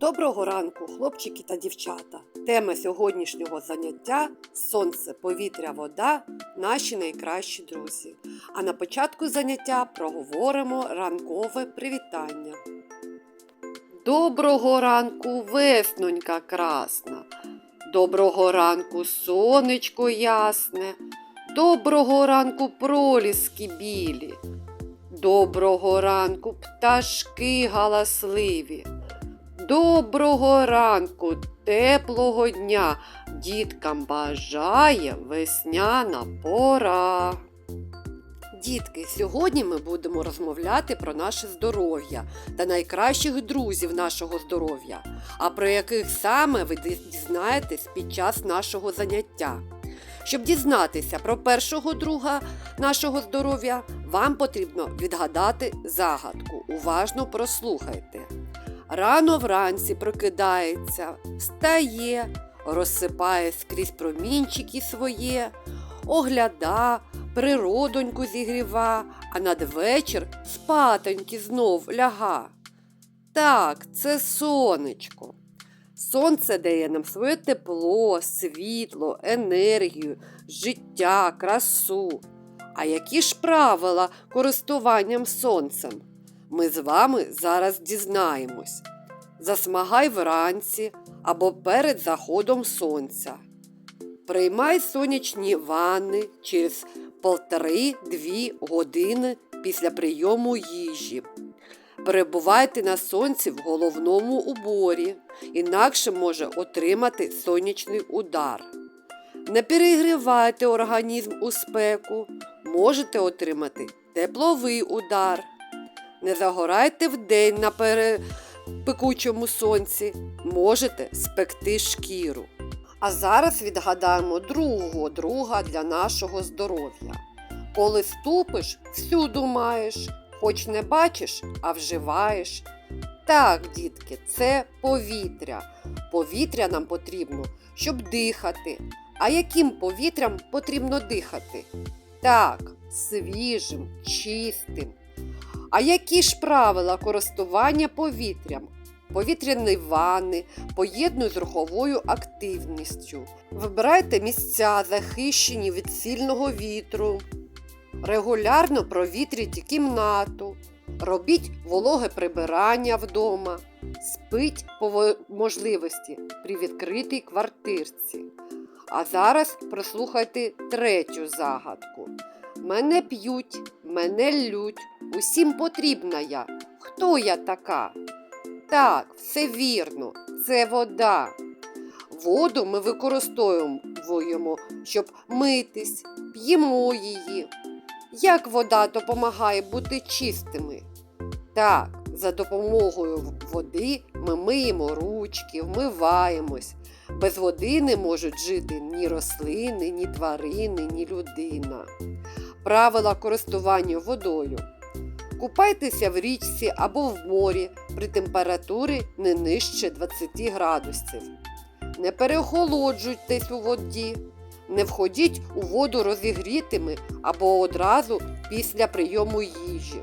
Доброго ранку, хлопчики та дівчата. Тема сьогоднішнього заняття сонце, повітря, вода наші найкращі друзі. А на початку заняття проговоримо ранкове привітання. Доброго ранку, веснонька красна. Доброго ранку, сонечко ясне. Доброго ранку, проліски білі. Доброго ранку, пташки галасливі. Доброго ранку, теплого дня діткам бажає весняна пора. Дітки, сьогодні ми будемо розмовляти про наше здоров'я та найкращих друзів нашого здоров'я, а про яких саме ви дізнаєтесь під час нашого заняття. Щоб дізнатися про першого друга нашого здоров'я, вам потрібно відгадати загадку. Уважно прослухайте. Рано вранці прокидається, встає, розсипає скрізь промінчики своє, огляда, природоньку зігріва, а надвечір спатоньки знов ляга. Так, це сонечко. Сонце дає нам своє тепло, світло, енергію, життя, красу. А які ж правила користуванням сонцем? Ми з вами зараз дізнаємось. Засмагай вранці або перед заходом сонця. Приймай сонячні ванни через полтори-дві години після прийому їжі. Перебувайте на сонці в головному уборі, інакше може отримати сонячний удар. Не перегрівайте організм у спеку, можете отримати тепловий удар. Не загорайте вдень на перепекучому сонці, можете спекти шкіру. А зараз відгадаємо другого друга для нашого здоров'я. Коли ступиш, всюду маєш, хоч не бачиш, а вживаєш. Так, дітки, це повітря. Повітря нам потрібно, щоб дихати. А яким повітрям потрібно дихати? Так, свіжим, чистим. А які ж правила користування повітрям? Повітряні ванни поєднують з руховою активністю. Вибирайте місця, захищені від сильного вітру. Регулярно провітрюйте кімнату. Робіть вологе прибирання вдома. Спить по можливості при відкритій квартирці. А зараз прослухайте третю загадку. Мене п'ють, мене лють, усім потрібна я. Хто я така? Так, все вірно, це вода. Воду ми використовуємо, щоб митись, п'ємо її. Як вода допомагає бути чистими? Так, за допомогою води ми миємо ручки, вмиваємось. Без води не можуть жити ні рослини, ні тварини, ні людина. Правила користування водою. Купайтеся в річці або в морі при температурі не нижче 20 градусів. Не переохолоджуйтесь у воді. Не входіть у воду розігрітими або одразу після прийому їжі.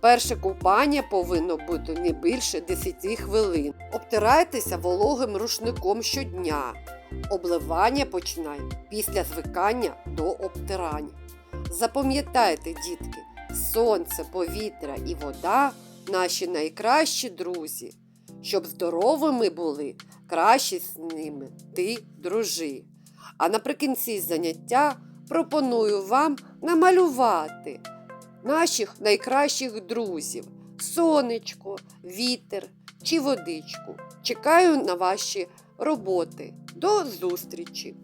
Перше купання повинно бути не більше 10 хвилин. Обтирайтеся вологим рушником щодня. Обливання починай після звикання до обтирання. Запам'ятайте, дітки, сонце, повітря і вода наші найкращі друзі. Щоб здоровими були, краще з ними ти дружи. А наприкінці заняття пропоную вам намалювати наших найкращих друзів сонечко, вітер чи водичку. Чекаю на ваші роботи. До зустрічі!